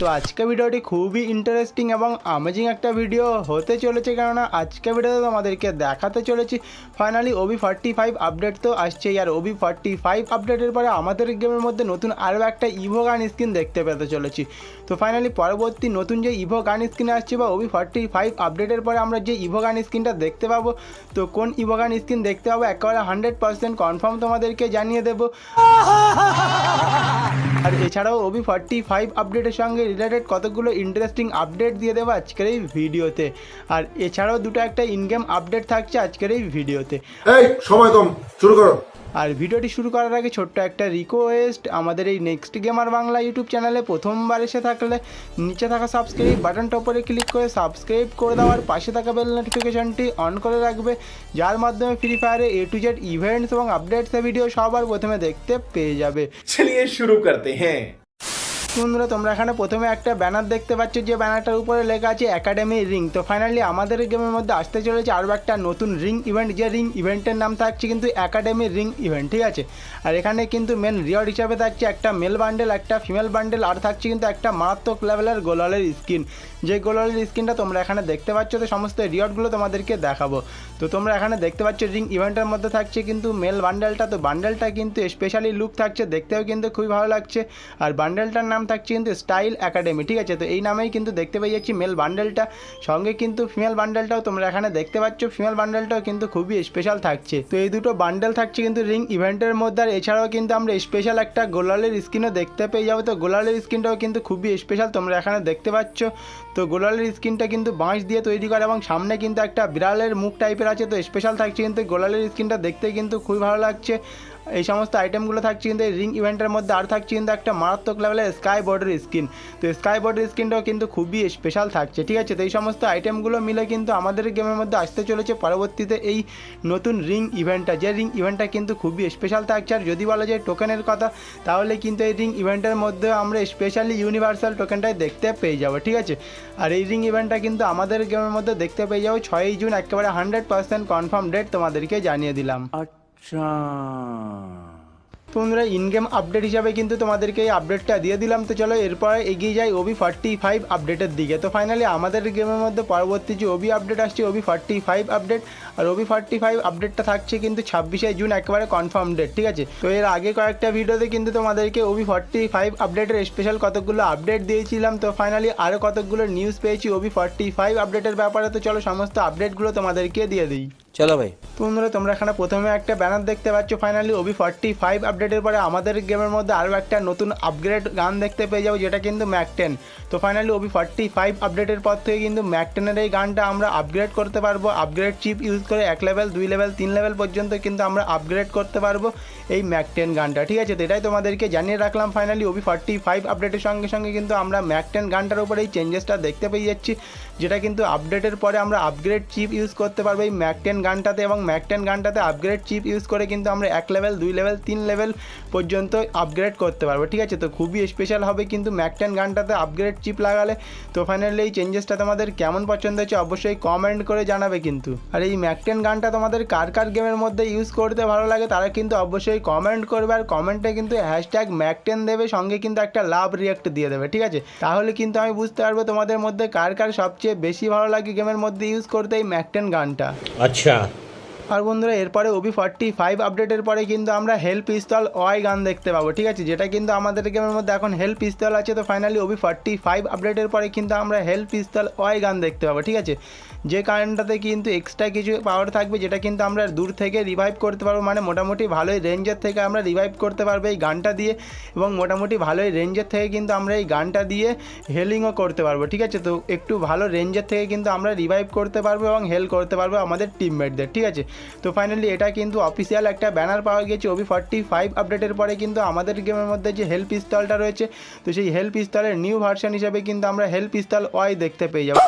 তো আজকে ভিডিওটি খুবই ইন্টারেস্টিং এবং অ্যামেজিং একটা ভিডিও হতে চলেছে কেননা আজকে ভিডিওতে তোমাদেরকে দেখাতে চলেছি। Finally OB forty five update তো আসছেই আর ওবি ফর্টি ফাইভ আপডেটের পরে আমাদের গেমের মধ্যে নতুন আরও একটা ইভো গান স্কিন দেখতে পেতে চলেছি। তো ফাইনালি পরবর্তী নতুন যে ইভো গান স্কিন আসছে বা ওবি ফর্টি ফাইভ আপডেটের পরে আমরা যে ইভো গান স্কিনটা দেখতে পাবো, তো কোন ইভো গান স্কিন দেখতে পাবো একেবারে হান্ড্রেড পার্সেন্ট কনফার্ম তোমাদেরকে জানিয়ে দেবো। আর এছাড়াও ওবি ফর্টি ফাইভ আপডেটের সঙ্গে রিলেটেড কতগুলো ইন্টারেস্টিং আপডেট দিয়ে দেবো আজকের এই ভিডিওতে। আর এছাড়াও দুটো একটা ইনগেম আপডেট থাকছে আজকের এই ভিডিওতে। সময় কম শুরু করো। আর ভিডিওটি শুরু করার আগে ছোট্ট একটা রিকোয়েস্ট আমাদের এই নেক্সট গেমার বাংলা ইউটিউব চ্যানেলে প্রথমবার এসে থাকলে নিচে থাকা সাবস্ক্রাইব বাটনটা উপরে ক্লিক করে সাবস্ক্রাইব করে দেওয়ার পাশে থাকা বেল নোটিফিকেশনটি অন করে রাখবে যার মাধ্যমে ফ্রি ফায়ারে এ টু জেড ইভেন্টস এবং আপডেটস ভিডিও সবার প্রথমে দেখতে পেয়ে যাবে। চলিয়ে শুরু করতে হ্যাঁ। বন্ধুরা, তোমরা এখানে প্রথমে একটা ব্যানার দেখতে পাচ্ছ, যে ব্যানারটার উপরে লেখা আছে একাডেমি রিং তো ফাইনালি আমাদের গেমের মধ্যে আসতে চলেছে আরও একটা নতুন রিং ইভেন্ট যে রিং ইভেন্টের নাম থাকছে কিন্তু একাডেমি রিং ইভেন্ট ঠিক আছে? আর এখানে কিন্তু মেন রিওয়ার্ড হিসাবে থাকছে একটা মেল বান্ডেল একটা ফিমেল বান্ডেল আর থাকছে কিন্তু একটা মারাত্মক লেভেলের গোলালের স্কিন যে গোলালের স্কিনটা তোমরা এখানে দেখতে পাচ্ছ, তো সমস্ত রিওয়ার্ডগুলো তোমাদেরকে দেখাবো। তো তোমরা এখানে দেখতে পাচ্ছ রিং ইভেন্টের মধ্যে থাকছে কিন্তু মেল বান্ডেলটা তো বান্ডেলটা কিন্তু স্পেশালি লুক থাকছে, দেখতেও কিন্তু খুবই ভালো লাগছে। আর বান্ডেলটার নাম থাকছে কিন্তু স্টাইল একাডেমি ঠিক আছে? তো এই নামেই কিন্তু দেখতে পেয়ে যাচ্ছি মেল বান্ডেলটা সঙ্গে কিন্তু ফিমেল বান্ডেলটাও তোমরা এখানে দেখতে পাচ্ছ। ফিমেল বান্ডেলটাও কিন্তু খুবই স্পেশাল থাকছে। তো এই দুটো বান্ডেল থাকছে কিন্তু রিং ইভেন্টের মধ্যে। আর এছাড়াও কিন্তু আমরা স্পেশাল একটা গোলালের স্কিনও দেখতে পেয়ে যাব। তো গোলালের স্কিনটাও কিন্তু খুবই স্পেশাল তোমরা এখানে দেখতে পাচ্ছ। তো গোলালের স্কিনটা কিন্তু বাঁশ দিয়ে তৈরি করে এবং সামনে কিন্তু একটা বিড়ালের মুখ টাইপের আছে। তো স্পেশাল থাকছে কিন্তু গোলালের স্কিনটা দেখতে কিন্তু খুবই ভালো লাগছে। এই সমস্ত আইটেমগুলো থাকছে কিন্তু এই রিং ইভেন্টের মধ্যে আর থাকছে কিন্তু একটা মারাত্মক লেভেলের স্কাই বোর্ডের স্কিন তো স্কাই বোর্ডের স্কিনটাও কিন্তু খুবই স্পেশাল থাকছে, ঠিক আছে? তো এই সমস্ত আইটেমগুলো মিলে কিন্তু আমাদের গেমের মধ্যে আসতে চলেছে পরবর্তীতে এই নতুন রিং ইভেন্টটা যে রিং ইভেন্টটা কিন্তু খুবই স্পেশাল থাকছে। আর যদি বলা যায় টোকেনের কথা, তাহলে কিন্তু এই রিং ইভেন্টের মধ্যে আমরা স্পেশালি ইউনিভার্সাল টোকেনটাই দেখতে পেয়ে যাব, ঠিক আছে? আর এই রিং ইভেন্টটা কিন্তু আমাদের গেমের মধ্যে দেখতে পেয়ে যাব। ছয়ই জুন একেবারে হান্ড্রেড পার্সেন্ট কনফার্ম ডেট তোমাদেরকে জানিয়ে দিলাম। তো বন্ধুরা ইনগেম আপডেট হিসাবে কিন্তু তোমাদেরকে এই আপডেটটা দিয়ে দিলাম। তো চলো এরপরে এগিয়ে যাই ওবি ফর্টি ফাইভ আপডেটের দিকে। তো ফাইনালি আমাদের গেমের মধ্যে পরবর্তী যে ওবি আপডেট আসছে ওবি ফর্টি ফাইভ আপডেট আর ওবি ফর্টি ফাইভ আপডেটটা থাকছে কিন্তু ছাব্বিশে জুন, একেবারে কনফার্ম ডেট ঠিক আছে? তো এর আগে কয়েকটা ভিডিওতে কিন্তু তোমাদেরকে ওবি ফর্টি ফাইভ আপডেটের স্পেশাল কতগুলো আপডেট দিয়েছিলাম। তো ফাইনালি আরও কতগুলো নিউজ পেয়েছি ওবি ফর্টি ফাইভ আপডেটের ব্যাপারে। তো চলো সমস্ত আপডেটগুলো তোমাদেরকে দিয়ে দিই। চলো ভাই। বন্ধুরা, তোমরা এখানে প্রথমে একটা ব্যানার দেখতে পাচ্ছ। ফাইনালি ওবি ফর্টি ফাইভ আপডেটের পরে আমাদের গেমের মধ্যে আরও একটা নতুন আপগ্রেড গান দেখতে পেয়ে যাব, যেটা কিন্তু ম্যাক টেন তো ফাইনালি ওবি ফর্টি ফাইভ আপডেটের পর থেকে কিন্তু ম্যাক টেনের এই গানটা আমরা আপগ্রেড করতে পারব। আপগ্রেড চিপ ইউজ করে এক লেভেল দুই লেভেল তিন লেভেল পর্যন্ত কিন্তু আমরা আপগ্রেড করতে পারব এই ম্যাক টেন গানটা। ঠিক আছে, তো এটাই তোমাদেরকে জানিয়ে রাখলাম। ফাইনালি ওবি ফর্টি ফাইভ আপডেটের সঙ্গে সঙ্গে কিন্তু আমরা ম্যাক টেন গানটার উপরে এই চেঞ্জেসটা দেখতে পেয়ে যাচ্ছি। যেটা কিন্তু আপডেটের পরে আমরা আপগ্রেড চিপ ইউজ করতে পারব এই ম্যাক টেন গানটাতে এবং ম্যাক টেন গানটাতে আপগ্রেড চিপ ইউজ করে কিন্তু আমরা এক লেভেল দুই লেভেল তিন লেভেল পর্যন্ত আপগ্রেড করতে পারব, ঠিক আছে? তো খুবই স্পেশাল হবে কিন্তু ম্যাক টেন গানটাতে আপগ্রেড চিপ লাগালে। তো ফাইনালি এই চেঞ্জেসটা তোমাদের কেমন পছন্দ হচ্ছে অবশ্যই কমেন্ট করে জানাবে কিন্তু। আর এই ম্যাক টেন গানটা তোমাদের কার কার গেমের মধ্যে ইউজ করতে ভালো লাগে তারা কিন্তু অবশ্যই কমেন্ট করবে আর কমেন্টে কিন্তু হ্যাশট্যাগ ম্যাক টেন দেবে, সঙ্গে কিন্তু একটা লাভ রিয়াক্ট দিয়ে দেবে, ঠিক আছে? তাহলে কিন্তু আমি বুঝতে পারব তোমাদের মধ্যে কার কার সবচেয়ে সবচেয়ে বেশি ভালো লাগে গেমের মধ্যে ইউজ করতে এই ম্যাকটেন গানটা। আচ্ছা। আর বন্ধুরা, এরপরে ওবি ফর্টি ফাইভ আপডেটের পরে কিন্তু আমরা হেল্প পিস্তল ওয়াই গান দেখতে পাবো, ঠিক আছে? যেটা কিন্তু আমাদের গেমের মধ্যে এখন হেল্প পিস্তল আছে, তো ফাইনালি ওবি ফর্টি ফাইভ আপডেটের পরে কিন্তু আমরা হেল্প পিস্তল ওয়াই গান দেখতে পাবো, ঠিক আছে? যে কারেন্টটাতে কিন্তু এক্সট্রা কিছু পাওয়ার থাকবে, যেটা কিন্তু আমরা দূর থেকে রিভাইভ করতে পারব মানে মোটামুটি ভালোই রেঞ্জের থেকে আমরা রিভাইভ করতে পারব এই গানটা দিয়ে, এবং মোটামুটি ভালোই রেঞ্জের থেকে কিন্তু আমরা এই গানটা দিয়ে হেলিংও করতে পারব, ঠিক আছে? তো একটু ভালো রেঞ্জের থেকে কিন্তু আমরা রিভাইভ করতে পারব এবং হেল করতে পারব আমাদের টিমমেটদের ঠিক আছে? তো ফাইনালি এটা কিন্তু অফিসিয়াল একটা ব্যানার পাওয়া গেছে ওবি ফর্টি ফাইভ আপডেটের পরে কিন্তু আমাদের গেমের মধ্যে যে হেল্প পিস্তলটা রয়েছে, তো সেই হেল্প পিস্তলের নিউ ভার্সন হিসেবে কিন্তু আমরা হেল্প পিস্তল ওয়াই দেখতে পেয়ে যাব।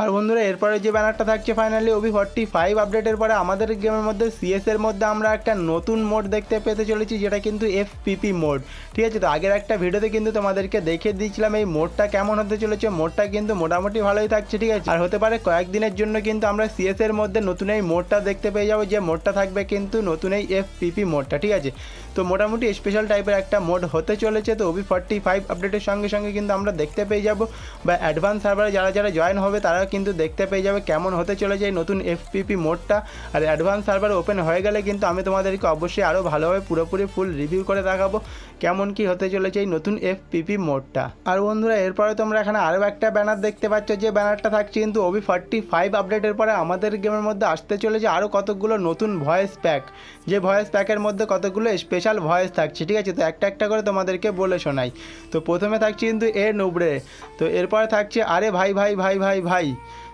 আর বন্ধুরা, এরপরে যে ব্যানারটা থাকছে ফাইনালি ওবি ফর্টি ফাইভ আপডেটের পরে আমাদের গেমের মধ্যে সিএস এর মধ্যে আমরা একটা নতুন মোড দেখতে পেতে চলেছি, যেটা কিন্তু এফ পিপি মোড ঠিক আছে? তো আগের একটা ভিডিওতে কিন্তু তোমাদেরকে দেখিয়ে দিয়েছিলাম এই মোডটা কেমন হতে চলেছে। মোডটা কিন্তু মোটামুটি ভালোই থাকছে, ঠিক আছে? আর হতে পারে কয়েকদিনের জন্য কিন্তু আমরা সিএস এর মধ্যে নতুন এই মোডটা দেখতে পেয়ে যাব। যে মোডটা থাকবে কিন্তু নতুন এই এফ পিপি মোডটা ঠিক আছে? তো মোটামুটি স্পেশাল টাইপের একটা মোড হতে চলেছে। তো ওবি ফর্টি ফাইভ আপডেটের সঙ্গে সঙ্গে কিন্তু আমরা দেখতে পেয়ে যাব। বা অ্যাডভান্স সার্ভারে যারা যারা জয়েন হবে তারা কিন্তু দেখতে পেয়ে যাবে কেমন হতে চলেছে এই নতুন এফপিপি মোডটা আর অ্যাডভান্স সার্ভার ওপেন হয়ে গেলে কিন্তু আমি তোমাদেরকে অবশ্যই আরও ভালোভাবে পুরোপুরি ফুল রিভিউ করে দেখাবো, কেমন কি হতে চলেছে এই নতুন এফপিপি মোডটা আর বন্ধুরা, এরপরে তোমরা এখানে আরও একটা ব্যানার দেখতে পাচ্ছ, যে ব্যানারটা থাকছে কিন্তু ওবি ফর্টি ফাইভ আপডেটের পরে আমাদের গেমের মধ্যে আসতে চলেছে আরও কতগুলো নতুন ভয়েস প্যাক যে ভয়েস প্যাকের মধ্যে কতগুলো স্পেশাল ভয়েস থাকছে, ঠিক আছে? তো একটা একটা করে তোমাদেরকে বলে শোনাই। তো প্রথমে থাকছে কিন্তু এ নুবড়ে, তো এরপরে থাকছে আরে ভাই ভাই ভাই ভাই ভাই,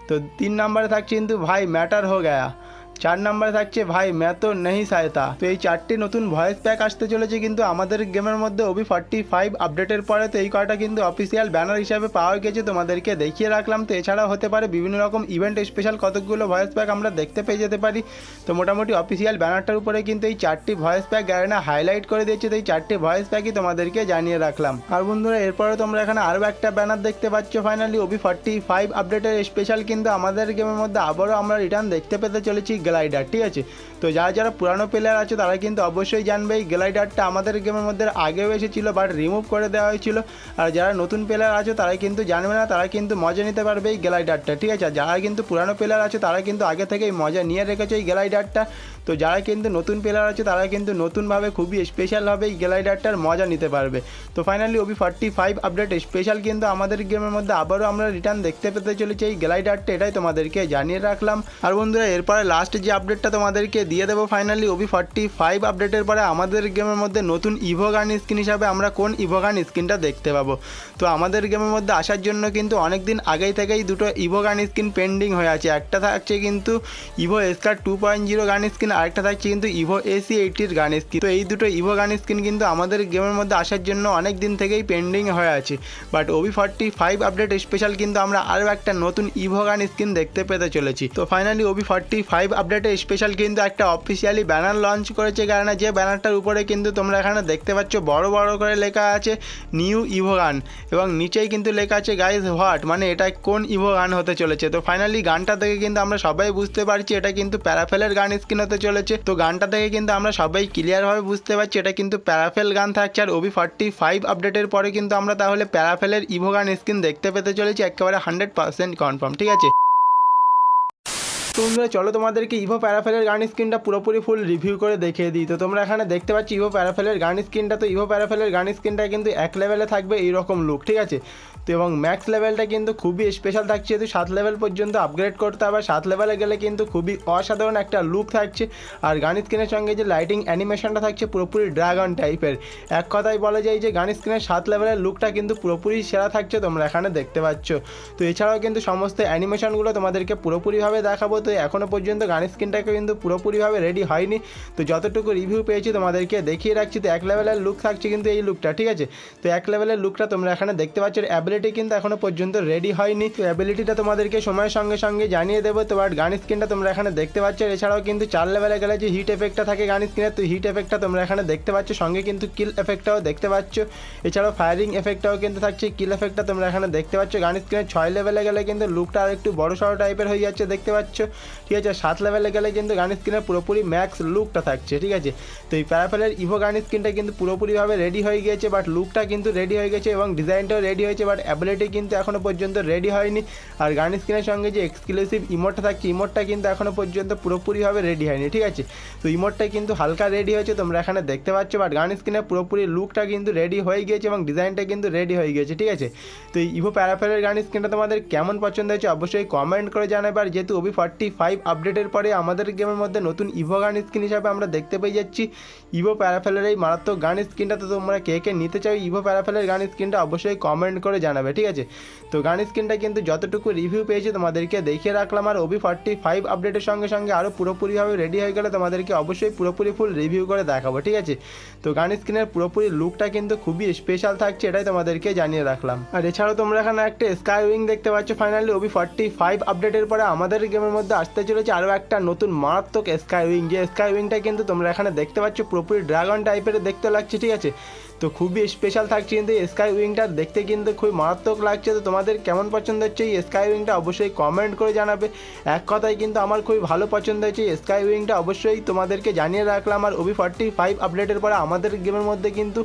তো তিন নম্বরে থাকছে কিন্তু ভাই ম্যাটার হো গয়া। চার নম্বরে থাকছে, ভাই ম্যা তো সায়তা। তো এই চারটি নতুন ভয়েস প্যাক আসতে চলেছে কিন্তু আমাদের গেমের মধ্যে ওবি ফর্টি ফাইভ আপডেটের পরে তো এই কয়টা কিন্তু অফিসিয়াল ব্যানার হিসাবে পাওয়া গেছে তোমাদেরকে দেখিয়ে রাখলাম। তো এছাড়াও হতে পারে বিভিন্ন রকম ইভেন্ট স্পেশাল কতগুলো ভয়েস প্যাক আমরা দেখতে পেয়ে যেতে পারি। তো মোটামুটি অফিসিয়াল ব্যানারটার উপরে কিন্তু এই চারটি ভয়েস প্যাক গ্যারেনা হাইলাইট করে দিয়েছে। তো এই চারটি ভয়েস প্যাকই তোমাদেরকে জানিয়ে রাখলাম। আর বন্ধুরা, এরপরে তোমরা এখানে আরও একটা ব্যানার দেখতে পাচ্ছ। ফাইনালি ওবি ফর্টি ফাইভ আপডেটের স্পেশাল কিন্তু আমাদের গেমের মধ্যে আবারও আমরা রিটার্ন দেখতে পেতে চলেছি। গ্লাইডার, ঠিক আছে? তো যারা যারা পুরানো প্লেয়ার আছে, তারা কিন্তু অবশ্যই জানবে এই গ্লাইডারটা আমাদের গেমের মধ্যে আগেও এসেছিল বাট রিমুভ করে দেওয়া হয়েছিল। আর যারা নতুন প্লেয়ার আছে, তারা কিন্তু জানবে না, তারা কিন্তু মজা নিতে পারবে এই গ্লাইডারটা, ঠিক আছে? যারা কিন্তু পুরানো প্লেয়ার আছে, তারা কিন্তু আগে থেকেই মজা নিয়ে রেখেছে এই গ্লাইডারটা। তো যারা কিন্তু নতুন প্লেয়ার আছে, তারা কিন্তু নতুনভাবে খুবই স্পেশালভাবে এই গ্লাইডারটার মজা নিতে পারবে। তো finally OB forty five update special কিন্তু আমাদের গেমের মধ্যে আবারও আমরা রিটার্ন দেখতে পেতে চলেছি। এই গ্লাইডারটা এটাই তোমাদেরকে জানিয়ে রাখলাম। আর বন্ধুরা, এরপরে লাস্ট যে আপডেটটা তোমাদেরকে দিয়ে দেবো ফাইনালি ওবি ফর্টি ফাইভ আপডেটের পরে আমাদের গেমের মধ্যে নতুন ইভো গান স্কিন হিসাবে আমরা কোন ইভো গান স্কিনটা দেখতে পাবো? তো আমাদের গেমের মধ্যে আসার জন্য কিন্তু অনেক দিন আগেই থেকেই দুটো ইভো গান স্কিন পেন্ডিং হয়ে আছে। একটা থাকছে কিন্তু Evo SCAR two point zero gun skin আরেকটা থাকছে কিন্তু ইভো এসি এইটির গান স্কিন তো এই দুটো ইভো গান স্কিন কিন্তু আমাদের গেমের মধ্যে আসার জন্য অনেক দিন থেকেই পেন্ডিং হয়ে আছে। But OB forty five update special কিন্তু আমরা আরও একটা নতুন ইভো গান স্কিন দেখতে পেতে চলেছি। তো ফাইনালি ওবি ফর্টি ফাইভ আপডেটে স্পেশাল কিন্তু একটা অফিসিয়ালি ব্যানার লঞ্চ করেছে কারণ যে ব্যানারটার উপরে কিন্তু তোমরা এখানে দেখতে পাচ্ছ বড় বড় করে লেখা আছে নিউ ইভো গান। এবং নিচেই কিন্তু লেখা আছে গাইজ হোয়াট মানে এটা কোন ইভো গান হতে চলেছে? তো ফাইনালি গানটা থেকে কিন্তু আমরা সবাই বুঝতে পারছি এটা কিন্তু প্যারাফেলের গান স্কিন হতে চলেছে। তো গানটা থেকে কিন্তু আমরা সবাই ক্লিয়ারভাবে বুঝতে পারছি, এটা কিন্তু প্যারাফেল গান থাকছে আর ওবি ফর্টি ফাইভ আপডেটের পরে কিন্তু আমরা তাহলে প্যারাফেলের ইভো গান স্ক্রিন দেখতে পেতে চলেছি, একেবারে হান্ড্রেড পার্সেন্ট কনফার্ম ঠিক আছে? তো বন্ধুরা, চলো তোমাদেরকে ইভো প্যারাফেলের গান স্ক্রিনটা পুরোপুরি ফুল রিভিউ করে দেখিয়ে দিই। তো তোমরা এখানে দেখতে পাচ্ছ ইভো প্যারাফেলের গান স্ক্রিনটা তো ইভো প্যারাফেলের গান স্ক্রিনটা কিন্তু এক লেভেলে থাকবে এইরকম লুক ঠিক আছে? তো এবং ম্যাক্স লেভেলটা কিন্তু খুবই স্পেশাল থাকছে। যেহেতু সাত লেভেল পর্যন্ত আপগ্রেড করতে হবে, সাত লেভেলে গেলে কিন্তু খুবই অসাধারণ একটা লুক থাকছে। আর গান স্ক্রিনের সঙ্গে যে লাইটিং অ্যানিমেশনটা থাকছে, পুরোপুরি ড্রাগন টাইপের এক কথায় বলা যায় যে গান স্ক্রিনের সাত লেভেলের লুকটা কিন্তু পুরোপুরি সেরা থাকছে তোমরা এখানে দেখতে পাচ্ছ। তো এছাড়াও কিন্তু সমস্ত অ্যানিমেশনগুলো তোমাদেরকে পুরোপুরিভাবে দেখাবো। তো এখনও পর্যন্ত গান স্ক্রিনটাকে কিন্তু পুরোপুরিভাবে রেডি হয়নি। তো যতটুকু রিভিউ পেয়েছি তোমাদেরকে দেখিয়ে রাখছি। তো এক লেভেলের লুক থাকছে কিন্তু এই লুকটা ঠিক আছে? তো এক লেভেলের লুকটা তোমরা এখানে দেখতে পাচ্ছ। অ্যাবিলিটি কিন্তু এখনও পর্যন্ত রেডি হয়নি। তো অ্যাবিলিটিটা তোমাদেরকে সময়ের সঙ্গে সঙ্গে জানিয়ে দেবো। তো বাট গান স্ক্রিনটা তোমরা এখানে দেখতে পাচ্ছ। এছাড়াও কিন্তু চার লেভেলে গেলে যে হিট এফেক্টটা থাকে গান স্ক্রিনের তো হিট এফেক্টটা তোমরা এখানে দেখতে পাচ্ছ। সঙ্গে কিন্তু কিল এফেক্টটাও দেখতে পাচ্ছ। এছাড়াও ফায়ারিং এফেক্টটাও কিন্তু থাকছে। কিল এফেক্টটা তোমরা এখানে দেখতে পাচ্ছ। গান স্ক্রিনের ছয় লেভেলে গেলে কিন্তু লুকটা আর একটু বড় সড়ো টাইপের হয়ে যাচ্ছে, দেখতে পাচ্ছ। ঠিক আছে? সাত লেভেলে গেলে কিন্তু গান স্ক্রিনের পুরোপুরি ম্যাক্স লুকটা থাকছে। ঠিক আছে? তো এই প্যারাফেলের ইভো গান স্ক্রিনটা কিন্তু পুরোপুরিভাবে রেডি হয়ে গিয়েছে বাট লুকটা কিন্তু রেডি হয়ে গেছে এবং ডিজাইনটাও রেডি হয়েছে বাট অ্যাবিলিটি কিন্তু এখনও পর্যন্ত রেডি হয়নি। আর গান স্ক্রিনের সঙ্গে যে এক্সক্লুসিভ ইমোটটা থাকছে ইমোটটা কিন্তু এখনও পর্যন্ত পুরোপুরিভাবে রেডি হয়নি, ঠিক আছে? তো ইমোটটা কিন্তু হালকা রেডি হয়েছে, তোমরা এখানে দেখতে পাচ্ছ। বাট গান স্ক্রিনের পুরোপুরি লুকটা কিন্তু রেডি হয়ে গিয়েছে এবং ডিজাইনটা কিন্তু রেডি হয়ে গিয়েছে, ঠিক আছে? তো ইভো প্যারাফেলের গান স্ক্রিনটা তোমাদের কেমন পছন্দ হয়েছে অবশ্যই কমেন্ট করে জানাবে। আর যেহেতু ওবি ফর্টি ফাইভ আপডেটের পরে আমাদের গেমের মধ্যে নতুন ইভো গান স্ক্রিন হিসাবে আমরা দেখতে পেয়ে যাচ্ছি। ইভো প্যারাফেলের এই মারাত্মক গান স্ক্রিনটা তো তোমরা কে কে নিতে চাও ইভো প্যারাফেলের গান স্ক্রিনটা অবশ্যই কমেন্ট করে জানাবে। জানাবে ঠিক আছে? তো গান স্ক্রিনটা কিন্তু যতটুকু রিভিউ পেয়েছি তোমাদেরকে দেখিয়ে রাখলাম আর ওবি ফর্টি ফাইভ আপডেটের সঙ্গে সঙ্গে আরও পুরোপুরিভাবে রেডি হয়ে গেলে তোমাদেরকে অবশ্যই পুরোপুরি ফুল রিভিউ করে দেখাবো, ঠিক আছে? তো গান স্ক্রিনের পুরোপুরি লুকটা কিন্তু খুবই স্পেশাল থাকছে, এটাই তোমাদেরকে জানিয়ে রাখলাম। আর এছাড়াও তোমরা এখানে একটা স্কাই উইং দেখতে পাচ্ছ। ফাইনালি ওবি ফর্টি ফাইভ আপডেটের পরে আমাদের গেমের মধ্যে আসতে চলেছে আরও একটা নতুন মারাত্মক স্কাই উইং যে স্কাই উইংটা কিন্তু তোমরা এখানে দেখতে পাচ্ছ, পুরোপুরি ড্রাগন টাইপের দেখতে লাগছে, ঠিক আছে? তো খুবই স্পেশাল থাকছে কিন্তু স্কাই উইংটা দেখতে কিন্তু খুবই মারাত্মক লাগছে। তো তোমাদের কেমন পছন্দ হচ্ছে এই স্কাই উইংটা অবশ্যই কমেন্ট করে জানাবে। এক কথায় কিন্তু আমার খুবই ভালো পছন্দ হয়েছে স্কাই উইংটা অবশ্যই তোমাদেরকে জানিয়ে রাখলাম। আর ওবি ফর্টি ফাইভ আপডেটের পরে আমাদের গেমের মধ্যে কিন্তু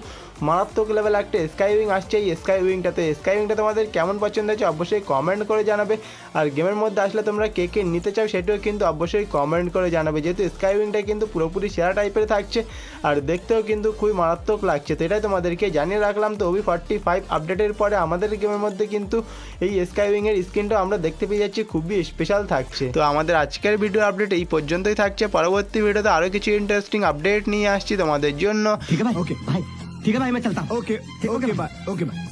মারাত্মক লেভেল একটা স্কাই উইং আসছে এই স্কাই উইংটাতে স্কাই উইংটা তোমাদের কেমন পছন্দ হয়েছে অবশ্যই কমেন্ট করে জানাবে। আর গেমের মধ্যে আসলে তোমরা কে কে নিতে চাও সেটিও কিন্তু অবশ্যই কমেন্ট করে জানাবে। যেহেতু স্কাই উইংটা কিন্তু পুরোপুরি সেরা টাইপের থাকছে আর দেখতেও কিন্তু খুবই মারাত্মক লাগছে। তো এটাই তোমাদেরকে জানিয়ে রাখলাম। তো ওবি ফর্টি ফাইভ আপডেটের পরে আমাদের গেমের মধ্যে কিন্তু এই স্কাই উইংয়ের স্ক্রিনটা আমরা দেখতে পেয়ে যাচ্ছি। খুবই স্পেশাল থাকছে। তো আমাদের আজকের ভিডিও আপডেট এই পর্যন্তই থাকছে। পরবর্তী ভিডিওতে আরও কিছু ইন্টারেস্টিং আপডেট নিয়ে আসছি তোমাদের জন্য। ঠিক আছে ওকে ভাই ठीक है भाई मैं चलता हूँ okay okay bye okay bye